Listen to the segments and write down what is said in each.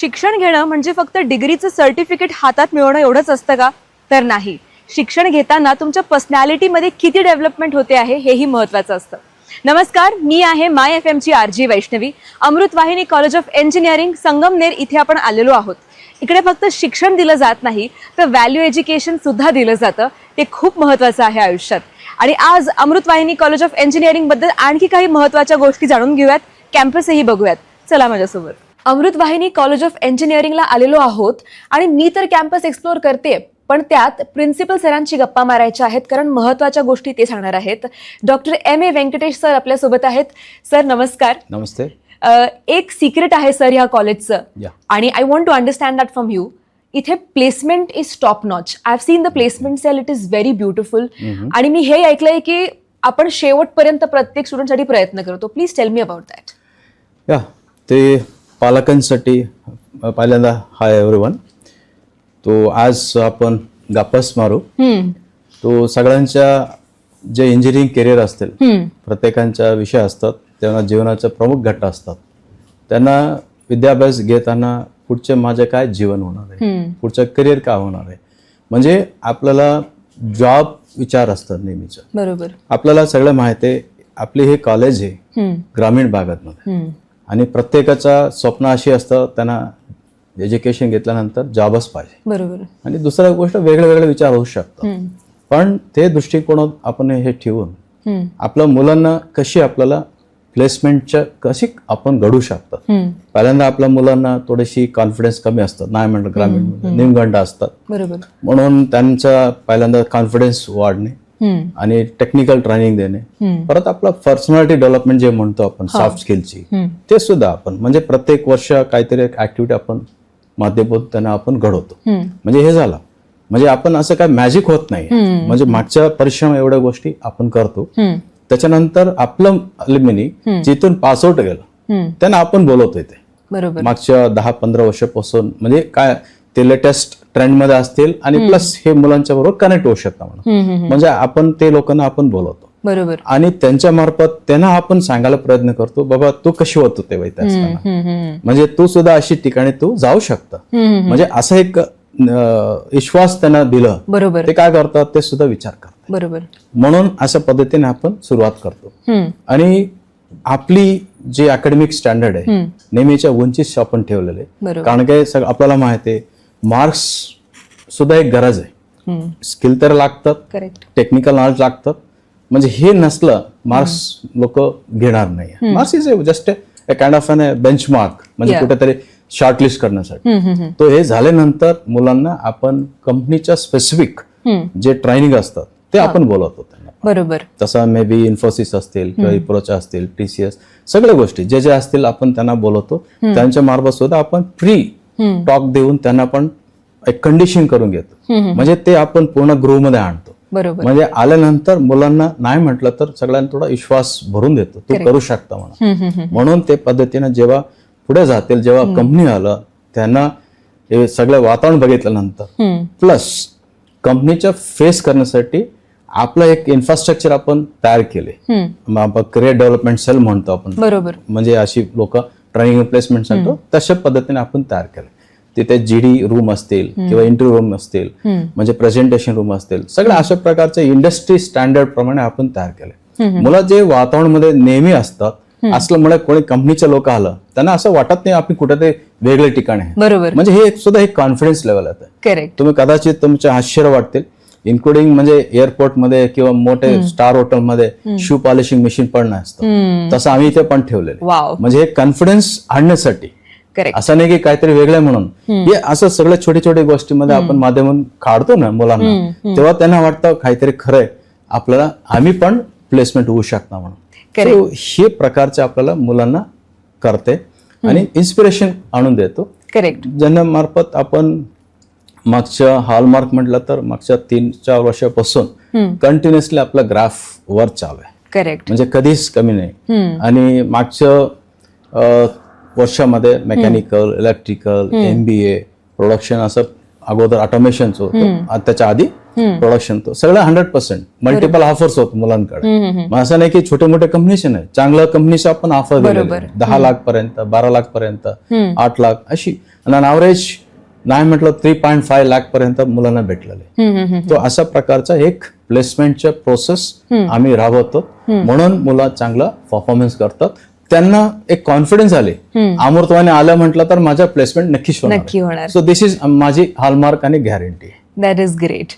शिक्षण घेणं म्हणजे फक्त डिग्रीचं सर्टिफिकेट हातात मिळवणं एवढंच असतं का? तर नाही. शिक्षण घेताना तुमच्या पर्सनॅलिटीमध्ये किती डेव्हलपमेंट होते आहे हेही महत्त्वाचं असतं. नमस्कार मी आहे my F एमची R J Vaishnavi. Amrut Vahini college of engineering Sangamner इथे आपण आलेलो आहोत. इकडे फक्त शिक्षण दिलं जात नाही तर व्हॅल्यू एज्युकेशन सुद्धा दिलं जातं. ते खूप महत्त्वाचं आहे आयुष्यात. आणि आज अमृत वाहिनी कॉलेज ऑफ इंजिनिअरिंगबद्दल आणखी काही महत्त्वाच्या गोष्टी जाणून घेऊयात. कॅम्पसही बघूयात. चला माझ्यासोबत. अमृत वाहिनी कॉलेज ऑफ इंजिनिअरिंगला आलेलो आहोत. आणि मी तर कॅम्पस एक्सप्लोअर करते पण त्यात प्रिन्सिपल सरांची गप्पा मारायच्या आहेत कारण महत्त्वाच्या गोष्टी ते सांगणार आहेत. Doctor M A Venkatesh sir आपल्यासोबत आहेत. सर नमस्कार. नमस्ते. अ, एक सिक्रेट आहे सर ह्या कॉलेजचं या. आणि I want to understand that from you इथे placement is top notch I have seen the placement cell it is very beautiful आणि मी हे ऐकलंय की आपण शेवटपर्यंत प्रत्येक स्टुडंटसाठी प्रयत्न करतो. Please tell me about that या ते पालकांसाठी पहिल्यांदा हाय एव्हरीवन तो आज आपण गप्पाच मारू. तो सगळ्यांच्या जे इंजिनिअरिंग करिअर असतील प्रत्येकांच्या विषय असतात त्यांना जीवनाचे प्रमुख घटक असतात. त्यांना विद्याभ्यास घेताना पुढचे माझे काय जीवन होणार आहे? पुढचं करिअर काय होणार आहे? म्हणजे आपल्याला जॉब विचार असतात नेहमीचं. बरोबर. आपल्याला सगळं माहिती आहे आपले हे कॉलेज आहे ग्रामीण भागातमध्ये. आणि प्रत्येकाचा स्वप्न अशी असतं त्यांना एज्युकेशन घेतल्यानंतर जॉबच पाहिजे. बरोबर. आणि दुसऱ्या गोष्ट वेगळे वेगळे विचार होऊ शकतात. पण ते दृष्टिकोन आपण हे ठेवून आपल्या मुलांना कशी आपल्याला प्लेसमेंटच्या कशी आपण घडू शकतात. पहिल्यांदा आपल्या मुलांना थोडीशी कॉन्फिडन्स कमी असतात नाही म्हणलं ग्रामीण निमगंड असतात. बरोबर. म्हणून त्यांचा पहिल्यांदा कॉन्फिडन्स वाढणे आणि टेक्निकल ट्रेनिंग देणे. परत आपलं पर्सनॅलिटी डेव्हलपमेंट जे म्हणतो आपण सॉफ्ट स्किलची ते सुद्धा आपण म्हणजे प्रत्येक वर्ष काहीतरी ऍक्टिव्हिटी आपण माध्यमातून त्यांना आपण घडवतो. म्हणजे हे झालं. म्हणजे आपण असं काय मॅजिक होत नाही. म्हणजे मागच्या परिश्रम एवढ्या गोष्टी आपण करतो. त्याच्यानंतर आपलं अल्युमिनी जिथून पासआउट गेलं त्यांना आपण बोलवतोय ते. बरोबर. मागच्या दहा पंधरा वर्षापासून म्हणजे काय ते लेटेस्ट ट्रेंडमध्ये असतील आणि प्लस हे मुलांच्या बरोबर कनेक्ट होऊ शकता म्हणून. म्हणजे आपण ते लोकांना आपण बोलवतो. बरोबर. आणि त्यांच्या मार्फत त्यांना आपण सांगायला प्रयत्न करतो बाबा तू कशी होत होते वैत असताना म्हणजे तू सुद्धा अशी ठिकाणी तू जाऊ शकता. म्हणजे असं एक विश्वास त्यांना दिलं बरोबर. ते काय करतात ते सुद्धा विचार करतात. बरोबर. म्हणून अशा पद्धतीने आपण सुरुवात करतो. आणि आपली जी अकॅडमिक स्टँडर्ड आहे नेहमीच्या उंचीस आपण ठेवलेले कारण काय आपल्याला माहिती आहे मार्क्स सुद्धा एक गरज आहे. स्किल तर लागतात करेक्ट टेक्निकल नॉलेज लागतात. म्हणजे हे नसलं मार्क्स लोक घेणार नाही. Marks is just a kind of an benchmark म्हणजे. कुठेतरी शॉर्टलिस्ट करण्यासाठी. तो हे झाल्यानंतर मुलांना आपण कंपनीच्या स्पेसिफिक जे ट्रेनिंग असतात ते आपण बोलवतो त्यांना. बरोबर. तसा मे बी इन्फोसिस असतील किंवा इप्रोच असतील टीसीएस सगळ्या गोष्टी जे जे असतील आपण त्यांना बोलवतो. त्यांच्या मार्फत सुद्धा आपण फ्री टॉक देऊन त्यांना पण एक कंडिशन करून घेतो. म्हणजे ते आपण पूर्ण गृहमध्ये आणतो. बरोबर. म्हणजे आल्यानंतर मुलांना नाही म्हटलं तर सगळ्यांना थोडा विश्वास भरून देतो. तू करू शकता म्हणून. म्हणून ते पद्धतीने जेव्हा पुढे जातील जेव्हा कंपनी आलं त्यांना हे सगळं वातावरण बघितल्यानंतर प्लस कंपनीच्या फेस करण्यासाठी आपलं एक इन्फ्रास्ट्रक्चर आपण तयार केले. करिअर डेव्हलपमेंट सेल म्हणतो आपण. बरोबर. म्हणजे अशी लोक ट्रेनिंग प्लेसमेंट सांगतो तशा पद्धतीने आपण तयार केले तिथे जीडी रूम असतील किंवा इंटरव्ह्यू रूम असतील म्हणजे प्रेझेंटेशन रूम असतील सगळ्या अशा प्रकारचे इंडस्ट्री स्टँडर्ड प्रमाणे आपण तयार केले मुलं जे वातावरणामध्ये नेहमी असतात असल्यामुळे कोणी कंपनीचे लोक आलं त्यांना असं वाटत नाही आपण कुठेतरी वेगळे ठिकाण आहे. बरोबर. म्हणजे हे सुद्धा एक कॉन्फिडन्स लेवल आहे. तुम्ही कदाचित तुमचे आश्चर्य वाटतील इन्क्लुडिंग म्हणजे एअरपोर्टमध्ये किंवा मोठे स्टार हॉटेलमध्ये शू पॉलिशिंग मशीन पण नसतं. तसं आम्ही इथे पण ठेवलेलं म्हणजे हे कॉन्फिडन्स आणण्यासाठी. असं नाही की काहीतरी वेगळं म्हणून. हे असं सगळ्या छोट्या छोट्या गोष्टीमध्ये आपण माध्यमून काढतो ना मुलांना तेव्हा त्यांना वाटतं काहीतरी खरंय. आपल्याला आम्ही पण प्लेसमेंट होऊ शकता म्हणून. हे प्रकारचे आपल्याला मुलांना करते आणि इन्स्पिरेशन आणून देतो. करेक्ट ज्यांना मार्फत आपण मागच्या हॉलमार्क म्हटलं तर मागच्या तीन चार वर्षापासून कंटिन्युअसली आपला ग्राफ वर चालू आहे. करेक्ट म्हणजे कधीच कमी नाही. आणि मागच्या वर्षामध्ये mechanical electrical M B A production असं अगोदर ऑटोमेशनचं होतं. त्याच्या आधी प्रोडक्शन तो. सगळं हंड्रेड पर्सेंट मल्टिपल ऑफर्स होत मुलांकडे. मग असं नाही की छोटे मोठे कंपनीचे नाही. चांगल्या कंपनीचे आपण ऑफर आहे. दहा लाख पर्यंत बारा लाख पर्यंत आठ लाख अशी. आणि ॲव्हरेज नाही म्हटलं थ्री पॉईंट फाय लाख पर्यंत मुलांना भेटलेले तो अशा प्रकारचा एक प्लेसमेंटच्या प्रोसेस आम्ही राबवतो. म्हणून मुलं चांगला परफॉर्मन्स करतात. त्यांना एक कॉन्फिडन्स आले. अमृतवाने आलं म्हटलं तर माझ्या प्लेसमेंट नक्कीच नक्की होणार. सो दिस इज माझी हॉलमार्क आणि guarantee that is great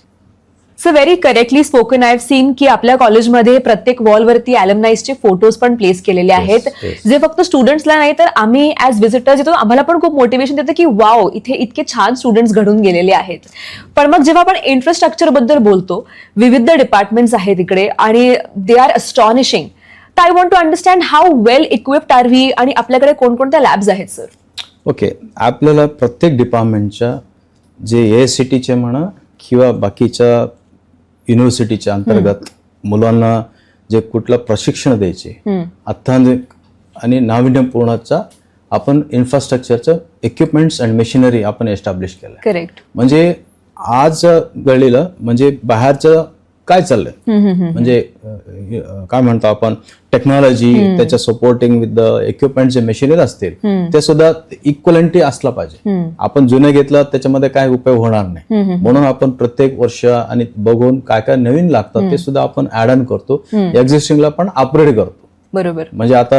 so very correctly spoken I have seen की आपल्या कॉलेजमध्ये प्रत्येक वॉलवरती अॅलमनाईजचे फोटोज पण प्लेस केलेले आहेत. जे फक्त स्टुडंट्सला नाही तर आम्ही ऍज व्हिजिटर्स येतो. आम्हाला पण खूप मोटिवेशन देतं की वाव इथे इतके छान स्टुडंट्स घडून गेलेले आहेत. पण मग जेव्हा आपण इन्फ्रास्ट्रक्चरबद्दल बोलतो विविध डिपार्टमेंट्स आहेत इकडे आणि दे आर अस्टॉनिशिंग तर I want to understand how well equipped are we आणि आपल्याकडे कोणकोणत्या लॅब्स आहेत सर ओके आपल्याला प्रत्येक डिपार्टमेंटच्या जे ए सी टीचे म्हणा किंवा बाकीच्या युनिव्हर्सिटीच्या अंतर्गत मुलांना जे कुठलं प्रशिक्षण द्यायचे अत्याधुनिक आणि नाविन्यपूर्णचा आपण इन्फ्रास्ट्रक्चरचं इक्विपमेंट्स अँड मशिनरी आपण एस्टॅब्लिश केलं करेक्ट म्हणजे आज घडलेलं म्हणजे बाहेरचं काय चाललंय? म्हणजे काय म्हणतो आपण टेक्नॉलॉजी त्याच्या सपोर्टिंग विथ द इक्विपमेंट जे मशिनरी असतील ते सुद्धा इक्वलंटी असला पाहिजे. आपण जुने घेतलं त्याच्यामध्ये काय उपयोग होणार नाही. म्हणून आपण प्रत्येक वर्ष आणि बघून काय काय नवीन लागतात ते सुद्धा आपण ऍड ऑन करतो एक्झिस्टिंगला पण अपग्रेड करतो. बरोबर. म्हणजे आता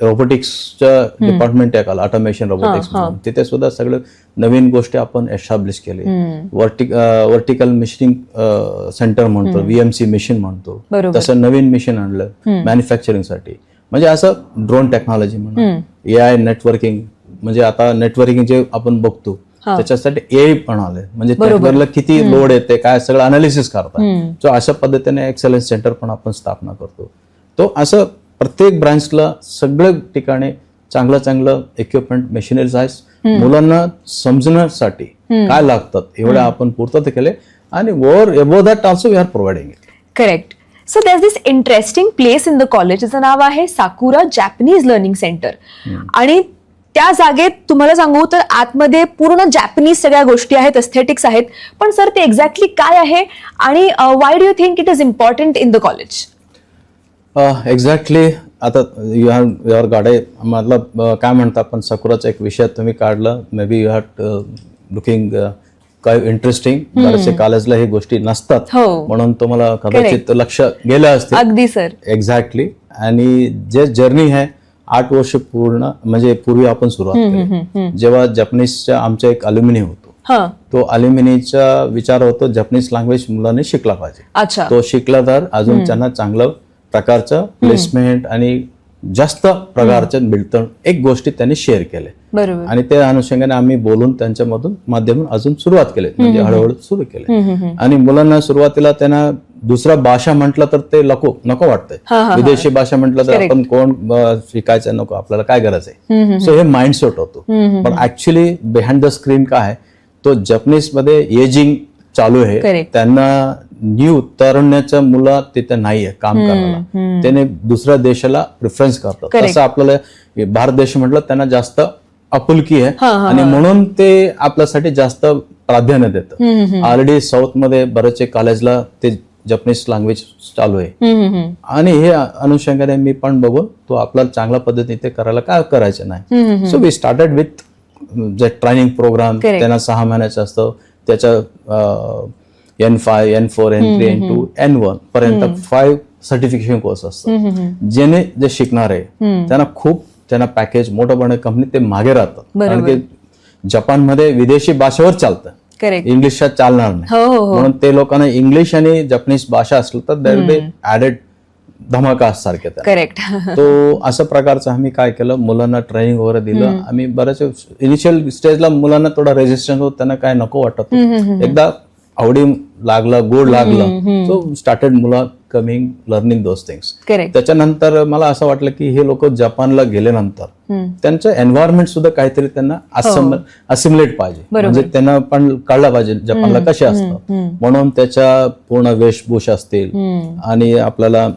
रोबोटिक्सच्या डिपार्टमेंट आहे काल ऑटोमेशन रोबोटिक्स तिथे सुद्धा सगळं नवीन गोष्टी आपण एस्टॅब्लिश केले. वर्टिक वर्टिकल मशिनिंग सेंटर म्हणतो व्हीएमसी मशीन म्हणतो. तसं नवीन मशीन आणलं मॅन्युफॅक्चरिंगसाठी. म्हणजे असं ड्रोन टेक्नॉलॉजी म्हणून ए आय नेटवर्किंग म्हणजे आता नेटवर्किंग जे आपण बघतो त्याच्यासाठी ए पण आले म्हणजे नेटवर्कला किती लोड येते काय सगळं अनालिसिस करतात सो अशा पद्धतीने एक्सलन्स सेंटर पण आपण स्थापना करतो. तो असं प्रत्येक ब्रांचला सगळ्या ठिकाणी चांगलं चांगलं इक्विपमेंट मशिनरीज आहे मुलांना समजण्यासाठी काय लागतात एवढे आपण पूर्तता केले आणि over above that also we are providing correct so that this interesting place in the college त्याचं नाव आहे साकुरा जॅपनीज लर्निंग सेंटर आणि त्या जागेत तुम्हाला सांगू तर आतमध्ये पूर्ण जॅपनीज सगळ्या गोष्टी आहेत एस्थेटिक्स आहेत. पण सर ते एक्झॅक्टली काय आहे? आणि why do you think it is important in the college exactly आता यू हॅव युअर गाडे मतलब काय म्हणता आपण सकुराचा एक विषय तुम्ही काढला. Maybe you had looking काय इंटरेस्टिंग बरेचसे कॉलेजला हे गोष्टी नसतात. हो. म्हणून तुम्हाला कदाचित लक्ष गेलं असते अगदी सर एक्झॅक्टली आणि जे जर्नी आहे आठ वर्ष पूर्ण म्हणजे पूर्वी आपण सुरुवात केली. जेव्हा जपनीजच्या आमच्या एक अल्युमिनी होतो. तो अल्युमिनीचा विचार होतो जपनीज लँग्वेज मुलांनी शिकला पाहिजे. तो शिकला तर अजून त्यांना चांगलं प्रकारचं प्लेसमेंट आणि जास्त प्रकारचं मिळतं एक गोष्टी त्यांनी शेअर केले. आणि त्या अनुषंगाने आम्ही बोलून त्यांच्यामधून माध्यमातून अजून सुरुवात केली. म्हणजे हळूहळू सुरू केले. आणि मुलांना सुरुवातीला त्यांना दुसरा भाषा म्हटलं तर ते नको नको वाटतंय. विदेशी भाषा म्हटलं तर आपण कोण शिकायचं नको आपल्याला काय गरज आहे? सो हे माइंडसेट होतो. पण ऍक्च्युली बिहाइंड द स्क्रीन काय आहे? तो जपनीजमध्ये एजिंग चालू आहे. त्यांना न्यू तरण्याच्या मुलं तिथे नाहीये काम करायला त्याने दुसऱ्या देशाला प्रिफरन्स करतात तसं आपल्याला भारत देश म्हटलं त्यांना जास्त आपुलकी आहे. आणि म्हणून ते आपल्यासाठी जास्त प्राधान्य देतं ऑलरेडी साऊथमध्ये बरेचसे कॉलेजला ते जपनीज लँग्वेज चालू आहे. आणि हे अनुषंगाने मी पण बघून तो आपल्याला चांगल्या पद्धतीने ते करायला काय करायचं नाही. सो वी स्टार्टेड विथ जे ट्रेनिंग प्रोग्राम. त्यांना सहा महिन्याचं असतं. त्याच्या N five N four N three N two N one पर्यंत फाईव्ह सर्टिफिकेशन कोर्स असतात. ज्याने जे शिकणार आहे त्यांना खूप त्यांना पॅकेज मोठं कंपनी ते मागे राहतात. कारण की जपानमध्ये विदेशी भाषेवर चालतं. इंग्लिशात चालणार नाही. हो हो हो. म्हणून ते लोकांना इंग्लिश आणि जपनीज भाषा असलं तर दॅट बी ऍडेड धमाका सारखे त्या करेक्ट तो अशा प्रकारचं आम्ही काय केलं? मुलांना ट्रेनिंग वगैरे दिलं. आम्ही बऱ्याच इनिशियल स्टेजला मुलांना थोडा रेजिस्टन्स होत त्यांना काय नको वाटत. एकदा आवडी लागलं गोड लागलं सो स्टार्टेड मुला coming learning those things correct त्याच्यानंतर मला असं वाटलं की हे लोक जपानला गेल्यानंतर त्यांचं एन्व्हायरमेंट सुद्धा काहीतरी त्यांना असिम्युलेट पाहिजे. म्हणजे त्यांना पण कळलं पाहिजे जपानला कसे असतात. म्हणून त्याच्या पूर्ण वेशभूषा असतील आणि आपल्याला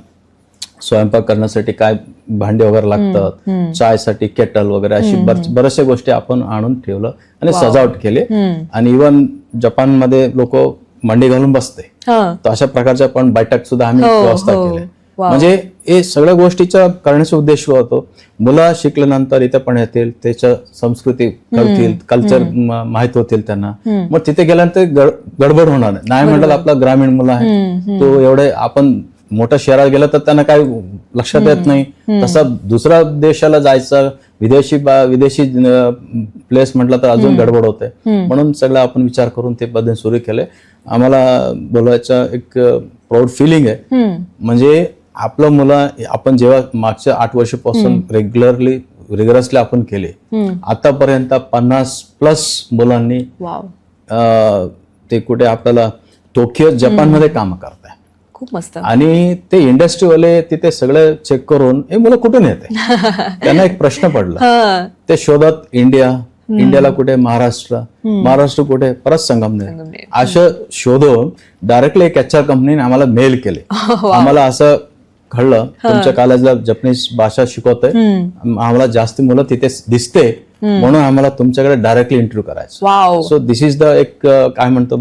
स्वयंपाक करण्यासाठी काय भांडे वगैरे लागतात चायसाठी केटल वगैरे अशी बऱ्याचशा गोष्टी आपण आणून ठेवलं आणि सजावट केली. आणि इवन जपानमध्ये लोक मांडी घालून बसते. तर अशा प्रकारच्या पण बैठक सुद्धा आम्ही हो, व्यवस्था हो. केली. म्हणजे हे सगळ्या गोष्टीचा करण्याचा उद्देश होतो मुलं शिकल्यानंतर इथे पण येतील त्याच्या संस्कृती कळतील कल्चर माहीत होतील त्यांना. मग तिथे गेल्यानंतर गड- गडबड होणार नाही. नाही म्हटलं आपला ग्रामीण मुलं आहे तो एवढे आपण मोठ्या शहरात गेलं तर त्यांना काही लक्षात येत नाही. तसं दुसऱ्या देशाला जायचं विदेशी बा- विदेशी प्लेस म्हटलं तर अजून गडबड होते. म्हणून सगळं आपण विचार करून ते पद्धती सुरू केले. आम्हाला बोलायचं एक प्राऊड फिलिंग आहे. म्हणजे आपलं मुलं आपण जेव्हा मागच्या आठ वर्षापासून रेग्युलरली रिगरसली आपण केले. आतापर्यंत पन्नास प्लस मुलांनी ते कुठे आपल्याला टोकियो जपानमध्ये काम करताय. खूप मस्त. आणि ते इंडस्ट्रीवाले तिथे सगळे चेक करून हे मुलं कुठून येते? त्यांना एक प्रश्न पडला. ते शोधत इंडिया इंडियाला कुठे? महाराष्ट्र. महाराष्ट्र कुठे? परत संगमनेर. असं शोधून डायरेक्टली एक एच आर कंपनीने आम्हाला मेल केले. आम्हाला असं घडलं तुमच्या कॉलेजला जपनीज भाषा शिकवतोय. आम्हाला जास्त मुलं तिथे दिसते. म्हणून आम्हाला तुमच्याकडे डायरेक्टली इंटरव्ह्यू करायचं. सो दिस इज द एक काय म्हणतो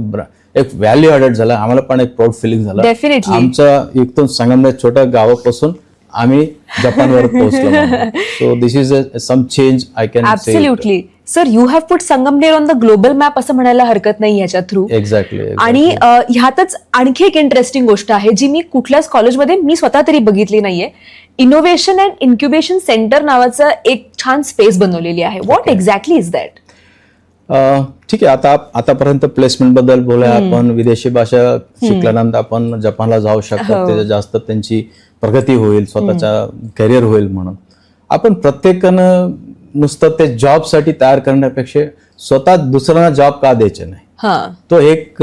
एक व्हॅल्यू ॲडेड झालं आम्हाला पण एक प्राऊड फिलिंग झालं. Definitely. आमच्या इथून संगमनेर छोट्या गावापासून आम्ही जपानवर पोहोचलो. So this is some change I can absolutely sir you have put Sangamner on the global map असं म्हणायला हरकत नाही याच्या थ्रू एक्झॅक्टली आणि ह्यातच आणखी एक इंटरेस्टिंग गोष्ट आहे जी मी कुठल्याच कॉलेजमध्ये मी स्वतः तरी बघितली नाहीये. इनोव्हेशन अँड इन्क्युबेशन सेंटर नावाचं एक छान स्पेस बनवलेली आहे. व्हॉट एक्झॅक्टली इज दॅट ठीक आहे आता आतापर्यंत प्लेसमेंटबद्दल बोलूया आपण. विदेशी भाषा शिकल्यानंतर आपण जपानला जाऊ शकतो. त्याच्यात जास्त त्यांची प्रगती होईल स्वतःच्या करिअर होईल म्हणून. आपण प्रत्येकानं नुसतं ते जॉबसाठी तयार करण्यापेक्षा स्वतः दुसऱ्यांना जॉब का द्यायचे नाही? हा. तो एक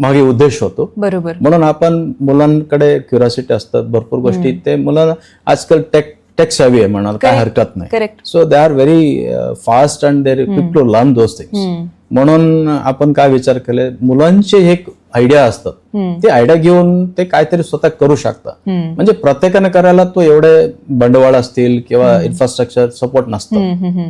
मागे उद्देश होतो. बरोबर. म्हणून आपण मुलांकडे क्युरियोसिटी असतात भरपूर गोष्टी. ते मुलं आजकाल टेक टेक हवी आहे म्हणाल काय हरकत नाही. Correct so they are very fast and there quick to learn those things म्हणून आपण काय विचार केले मुलांचे एक आयडिया असतात ते आयडिया घेऊन ते काहीतरी स्वतः करू शकतात म्हणजे प्रत्येकाने करायला तो एवढे बंडवाळ असतील किंवा इन्फ्रास्ट्रक्चर सपोर्ट नसतं.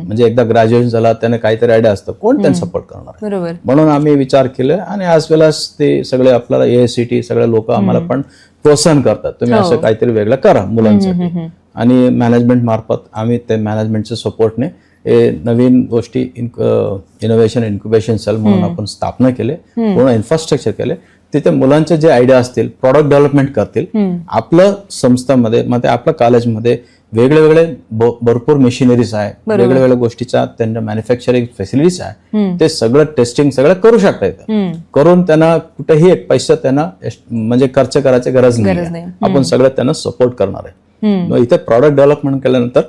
म्हणजे एकदा ग्रॅज्युएशन झाला त्याने काहीतरी आयडिया असतं. कोण त्यांना सपोर्ट करणार बरोबर. म्हणून आम्ही विचार केले आणि आज वेळेला ते सगळे आपल्याला एआयसीटी सगळे लोक आम्हाला पण प्रोत्साहन करतात. तुम्ही असं काहीतरी वेगळं करा मुलांसाठी. आणि मॅनेजमेंट मार्फत आम्ही ते मॅनेजमेंटच्या सपोर्टने हे नवीन गोष्टी इनोव्हेशन इन्क्युबेशन सेल म्हणून आपण स्थापना केले पूर्ण इन्फ्रास्ट्रक्चर केले. तिथे मुलांचे जे आयडिया असतील प्रॉडक्ट डेव्हलपमेंट करतील आपलं संस्थामध्ये मध्ये आपल्या कॉलेजमध्ये वेगळे वेगळे भरपूर मशिनरीज आहे वेगळ्या वेगळ्या गोष्टीच्या त्यांच्या मॅन्युफॅक्चरिंग फॅसिलिटीज आहे. ते सगळं टेस्टिंग सगळं करू शकता येतं करून त्यांना कुठेही एक पैसा त्यांना म्हणजे खर्च करायची गरज नाही. आपण सगळं त्यांना सपोर्ट करणार आहे. मग इथे प्रॉडक्ट डेव्हलपमेंट केल्यानंतर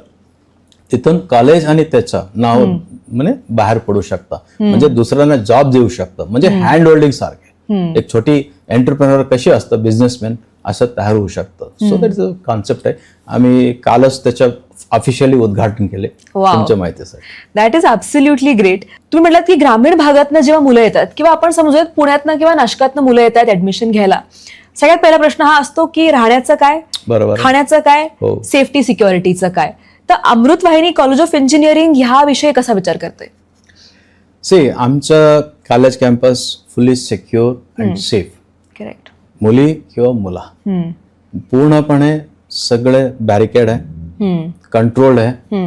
तिथून कॉलेज आणि त्याचं नाव म्हणजे बाहेर पडू शकता. म्हणजे दुसऱ्यांना जॉब देऊ शकतं. म्हणजे हँड होल्डिंग सारखे. एक छोटी एंटरप्रेनर कशी असतं बिझनेसमॅन असं तयार होऊ शकतं. सो दॅट कॉन्सेप्ट आहे. आम्ही कालच त्याच्या ऑफिशियली उद्घाटन केले. तुमच्या माहितीसाठी. दॅट इज ॲब्सोल्युटली ग्रेट तुम्ही म्हटलात की ग्रामीण भागातनं जेव्हा मुलं येतात किंवा आपण समजूयात पुण्यातनं किंवा नाशकातनं मुलं येतात ऍडमिशन घ्यायला. सगळ्यात पहिला प्रश्न हा असतो की राहण्याचं काय? बरोबर. खाण्याचं काय? हो. सेफ्टी सिक्युरिटीचं काय? तर अमृत वाहिनी कॉलेज ऑफ इंजिनिअरिंग ह्या विषयी कसा विचार करते सी आमचं college campus fully secure and safe correct मुली किंवा मुला. पूर्णपणे सगळे बॅरिकेड आहे. कंट्रोल्ड आहे.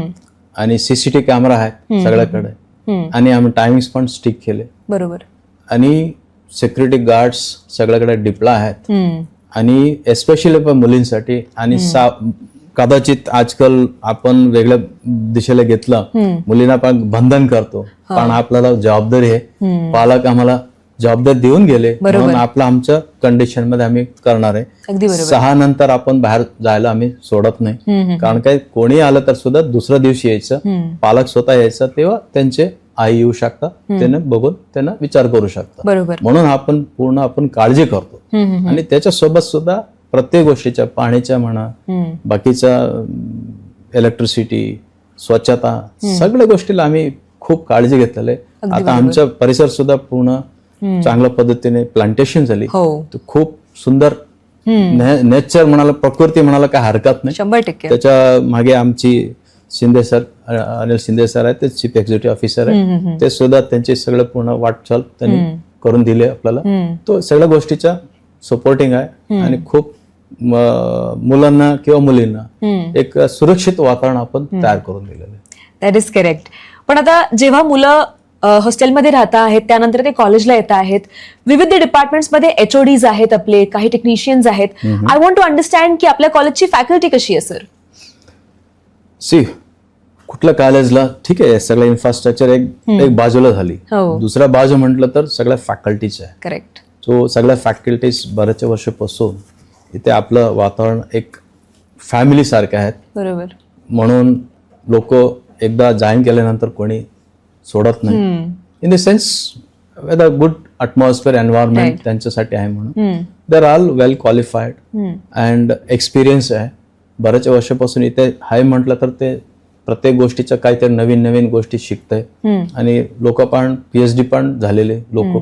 आणि सीसीटीव्ही कॅमेरा आहे सगळ्याकडे. आणि आम्ही टायमिंग्स पण स्टिक केले. बरोबर. आणि सिक्युरिटी गार्ड्स सगळ्याकडे डिप्ला आहेत. आणि एस्पेशली पण मुलींसाठी आणि सा कदाचित आजकाल आपण वेगळ्या दिशेला घेतलं मुलींना पण बंधन करतो. पण आपल्याला जबाबदारी आहे. पालक आम्हाला जबाबदारी देऊन गेले. म्हणून आपलं आमच्या कंडिशनमध्ये आम्ही करणार आहे. सहा नंतर आपण बाहेर जायला आम्ही सोडत नाही. कारण काय कोणी आलं तर सुद्धा दुसऱ्या दिवशी यायचं. पालक स्वतः यायचं तेव्हा त्यांचे आई येऊ शकतात त्यांना बघून त्यांना विचार करू शकतात बरोबर. म्हणून आपण पूर्ण आपण काळजी करतो. आणि त्याच्या सोबत सुद्धा प्रत्येक गोष्टीच्या पाण्याच्या म्हणा बाकीच्या इलेक्ट्रिसिटी स्वच्छता सगळ्या गोष्टीला आम्ही खूप काळजी घेतलेली आहे. आता आमचा परिसर सुद्धा पूर्ण चांगल्या पद्धतीने प्लांटेशन झाली. हो. खूप सुंदर नेचर म्हणाला प्रकृती म्हणाला काय हरकत नाही. शंभर टक्के. त्याच्यामागे आमची शिंदे सर अनिल शिंदे सर आहेत ते चीफ एक्झिक्युटिव्ह ऑफिसर आहे ते सुद्धा त्यांचे सगळं पूर्ण वाटचाल त्यांनी करून दिले आपल्याला. तो सगळ्या गोष्टीचा सपोर्टिंग आहे आणि खूप मुलांना किंवा मुलींना एक सुरक्षित वातावरण आपण तयार करून दिलेलं आहे. दॅट इज करेक्ट पण आता जेव्हा मुलं हॉस्टेलमध्ये राहत आहेत त्यानंतर ते कॉलेजला येत आहेत विविध डिपार्टमेंट्समध्ये एच ओ डीज आहेत आपले काही टेक्निशियन्स आहेत. आय वॉन्ट टू अंडरस्टँड की आपल्या कॉलेजची फॅकल्टी कशी आहे सर सी कुठल्या कॉलेजला ठीक आहे सगळं इन्फ्रास्ट्रक्चर एक एक बाजूला झाली. हो. दुसऱ्या बाजू म्हटलं तर सगळ्या फॅकल्टीज आहे. करेक्ट सो सगळ्या फॅकल्टीज बऱ्याचशा वर्षापासून इथे आपलं वातावरण एक फॅमिली सारखं आहेत. बरोबर. म्हणून लोक एकदा जॉईन केल्यानंतर कोणी सोडत नाही. In the sense with a good atmosphere environment त्यांच्यासाठी आहे म्हणून. They are all well qualified and experience आहे. बऱ्याच वर्षापासून इथे आहे म्हटलं तर ते प्रत्येक गोष्टीच्या काहीतरी नवीन नवीन गोष्टी शिकतंय. आणि लोक पण पीएचडी पण झालेले लोक.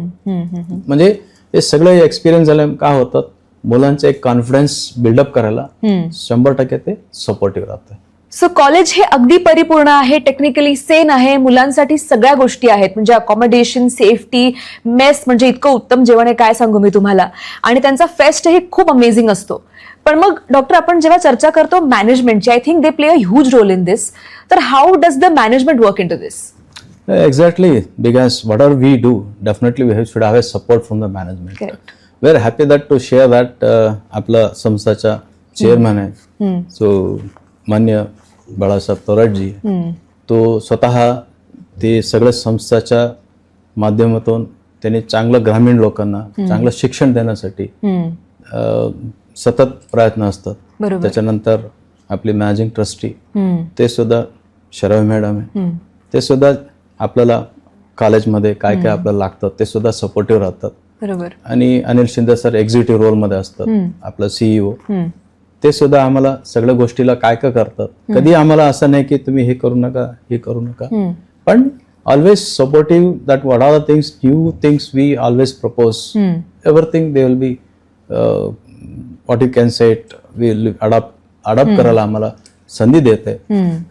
म्हणजे हे सगळं एक्सपिरियन्स झालं काय होतं मुलांचं एक कॉन्फिडन्स बिल्डअप करायला शंभर टक्के ते सपोर्टिव्ह राहतं. सो कॉलेज हे अगदी परिपूर्ण आहे टेक्निकली सेन आहे मुलांसाठी सगळ्या गोष्टी आहेत. म्हणजे अकॉमोडेशन सेफ्टी मेस म्हणजे इतकं उत्तम जेवण आहे काय सांगू मी तुम्हाला. आणि त्यांचा फेस्ट हे खूप अमेझिंग असतो. पण मग डॉक्टर आपण जेव्हा चर्चा करतो मॅनेजमेंटची I think they play a huge role in this तर how does the management work into this Exactly, because whatever we do, definitely we have, should have a support from the management. Correct. We are happy that to share that uh, आपला संस्थाचा chairman आहे. So मान्य बाळासाहेब तोराटजी तो स्वतः ते सगळ्या संस्थाच्या माध्यमातून त्यांनी चांगलं ग्रामीण लोकांना चांगलं शिक्षण देण्यासाठी सतत प्रयत्न असतात. त्याच्यानंतर आपली मॅनेजिंग ट्रस्टी ते सुद्धा शरव मॅडम आहे. ते सुद्धा आपल्याला कॉलेजमध्ये काय काय आपल्याला लागतं ते सुद्धा सपोर्टिव्ह राहतात. बरोबर. आणि अनिल शिंदे सर एक्झिक्युटिव्ह रोलमध्ये असतात आपलं सीईओ ते सुद्धा आम्हाला सगळ्या गोष्टीला काय काय करतात. कधी आम्हाला असं नाही की तुम्ही हे करू नका हे करू नका. पण always supportive that what are the things new things we always propose everything they will be what you can set will adopt adopt करायला आम्हाला संधी देते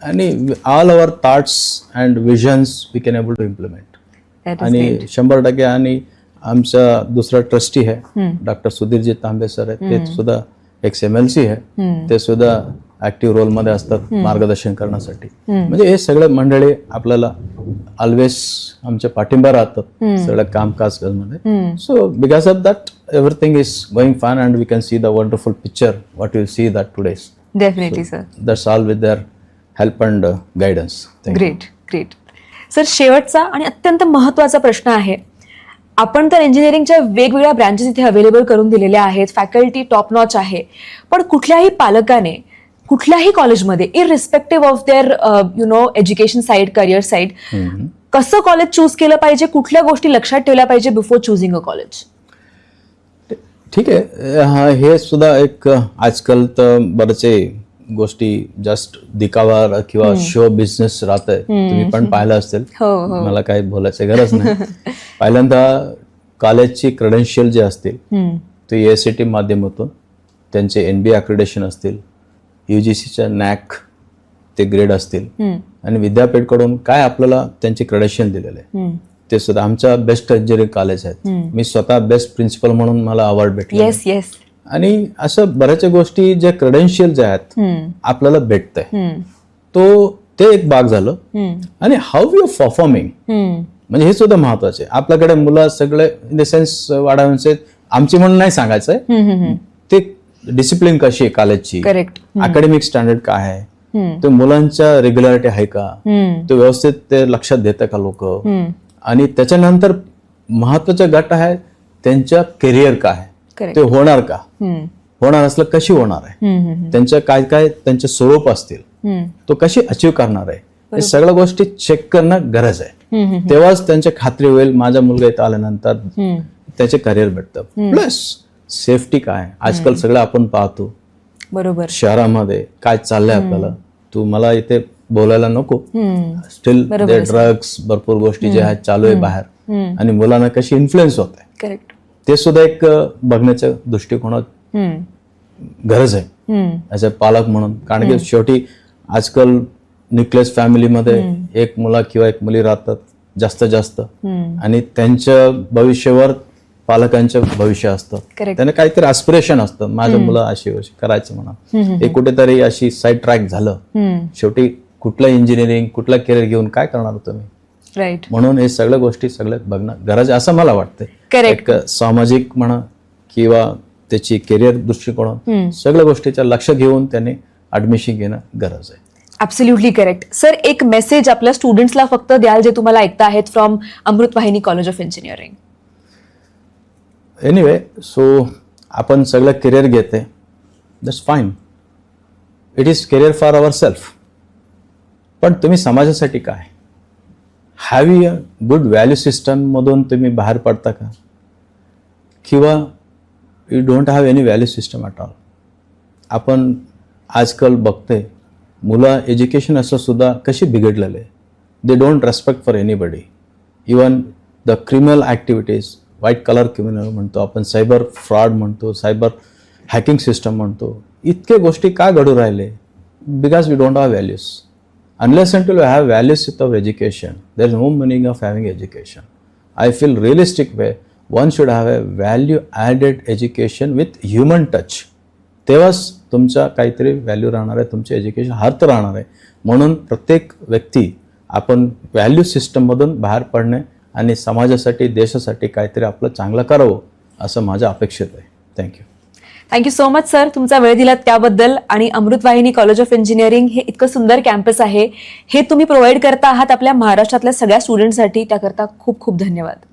आणि all our thoughts and visions we can able to implement आणि शंभर टक्के आणि आमचा दुसरा ट्रस्टी आहे. डॉक्टर सुधीरजी तांबे सर आहेत. ते सुद्धा एक्स एम एल सी आहे ते सुद्धा ऍक्टिव्ह रोलमध्ये असतात मार्गदर्शन करण्यासाठी. म्हणजे हे सगळे मंडळी आपल्याला ऑलवेज आमच्या पाठिंबा राहतात सगळ्या कामकाजमध्ये so because of that everything is going fun and we can see the wonderful picture what you see that today's definitely sir that's all with their help and guidance great great sir शेवटचा आणि अत्यंत महत्त्वाचा प्रश्न आहे. आपण तर इंजिनिअरिंगच्या वेगवेगळ्या ब्रांचेस इथे अवेलेबल करून दिलेल्या आहेत. फॅकल्टी टॉप नॉच आहे. पण कुठल्याही पालकाने कुठल्याही कॉलेजमध्ये irrespective of their you know education side career side कसं कॉलेज चूज केलं पाहिजे कुठल्या गोष्टी लक्षात ठेवल्या पाहिजे बिफोर चुझिंग अ कॉलेज ठीक आहे. हा हे सुद्धा एक आजकाल तर बरेचसे गोष्टी जस्ट दिखावा किंवा शो बिझनेस राहत आहे तुम्ही पण पाहिलं असेल. हो मला काही बोलायची गरज नाही. पहिल्यांदा कॉलेजची क्रेडेन्शियल जे असतील ते ए सी टी माध्यमातून त्यांचे एन बी अक्रिडेशन असतील यू जी सीच्या नॅक ते ग्रेड असतील. आणि विद्यापीठकडून काय आपल्याला त्यांचे क्रेडेन्शियल दिलेले आहे? ते सुद्धा आमच्या बेस्ट इंजिनिअरिंग कॉलेज आहेत. मी स्वतः बेस्ट प्रिन्सिपल म्हणून मला अवॉर्ड भेटले येस येस आणि असं बऱ्याचशा गोष्टी जे क्रेडेन्शियल जे आहेत आपल्याला भेटतंय. तो ते एक भाग झालं. आणि हाऊ यू परफॉर्मिंग म्हणजे हे सुद्धा महत्त्वाचे आपल्याकडे मुलं सगळे इन द सेन्स वाढावांचे आमची म्हणून नाही सांगायचंय. डिसिप्लिन कशी आहे कॉलेजची करेक्ट अकॅडमिक स्टँडर्ड काय आहे? ते मुलांच्या रेग्युलरिटी आहे का? ते व्यवस्थित ते लक्षात देतं का लोक? आणि त्याच्यानंतर महत्त्वाचा गट आहे त्यांच्या करिअर काय. ते होणार का? होणार असलं कशी होणार आहे? त्यांच्या काय काय त्यांचे स्वरूप असतील? तो कशी अचीव करणार आहे? हे सगळ्या गोष्टी चेक करणं गरज आहे. तेव्हाच त्यांची खात्री होईल माझा मुलगा इथं आल्यानंतर त्याचे करिअर भेटतं. प्लस सेफ्टी काय? आजकाल सगळं आपण पाहतो. बरोबर. शहरामध्ये काय चाललंय आपल्याला? तू मला इथे बोलायला नको. स्टील ड्रग्स भरपूर गोष्टी जे आहेत चालू आहे बाहेर. आणि मुलांना कशी इन्फ्लुएन्स होत आहे. करेक्ट ते सुद्धा एक बघण्याच्या दृष्टिकोनात गरज आहे. ऍज अ पालक म्हणून. कारण की शेवटी आजकाल न्यूक्लियस फॅमिलीमध्ये एक मुला किंवा एक मुली राहतात जास्त. हम्म. आणि त्यांच्या भविष्यावर पालकांचं भविष्य असतं. त्यांना काहीतरी आस्पिरेशन असतं. माझं मुलं अशी करायचं म्हणा. हे कुठेतरी अशी साईड ट्रॅक झालं. शेवटी कुठलं इंजिनिअरिंग कुठला करिअर घेऊन काय करणार तुम्ही राईट म्हणून हे सगळ्या गोष्टी सगळ्यात बघणं गरज आहे असं मला वाटतं. एक सामाजिक म्हणा किंवा त्याची करिअर दृष्टिकोन सगळ्या गोष्टीचं लक्ष घेऊन त्यांनी ऍडमिशन घेणं गरज आहे. ॲब्सोल्युटली करेक्ट सर एक मेसेज आपल्या स्टुडंट्सला फक्त द्याल जे तुम्हाला ऐकता आहेत from Amrutvahini college of engineering anyway so आपण सगळं करिअर घेते that's fine it is career for our self पण तुम्ही समाजासाठी काय? Have you a good value सिस्टममधून तुम्ही बाहेर पडता का? किंवा you don't have any value system at all आपण आजकाल बघते मुलं एज्युकेशन असं सुद्धा कशी बिघडलेले they don't respect for anybody even the criminal activities white colour criminal म्हणतो आपण सायबर फ्रॉड म्हणतो सायबर हॅकिंग सिस्टम म्हणतो. इतके गोष्टी का घडू राहिले? Because we don't have values unless and to have values with of education there is no meaning of having education I feel realistic way one should have a value added education with human touch तेव्हाच तुमचा काहीतरी value राहणार आहे तुमचे education hearth राहणार आहे. म्हणून प्रत्येक व्यक्ती आपण व्हॅल्यू सिस्टममधून बाहेर पडणे आणि समाजासाठी देशासाठी काहीतरी आपलं चांगलं करावं असं माझं अपेक्षित आहे. Thank you thank you so much sir तुमचा वेळ दिलात त्याबद्दल आणि अमृतवाहिनी कॉलेज ऑफ इंजिनिअरिंग हे इतकं सुंदर कॅम्पस आहे. हे तुम्ही प्रोव्हाइड करता आहात आपल्या महाराष्ट्रातल्या सगळ्या स्टुडंटसाठी त्याकरता खूप खूप धन्यवाद.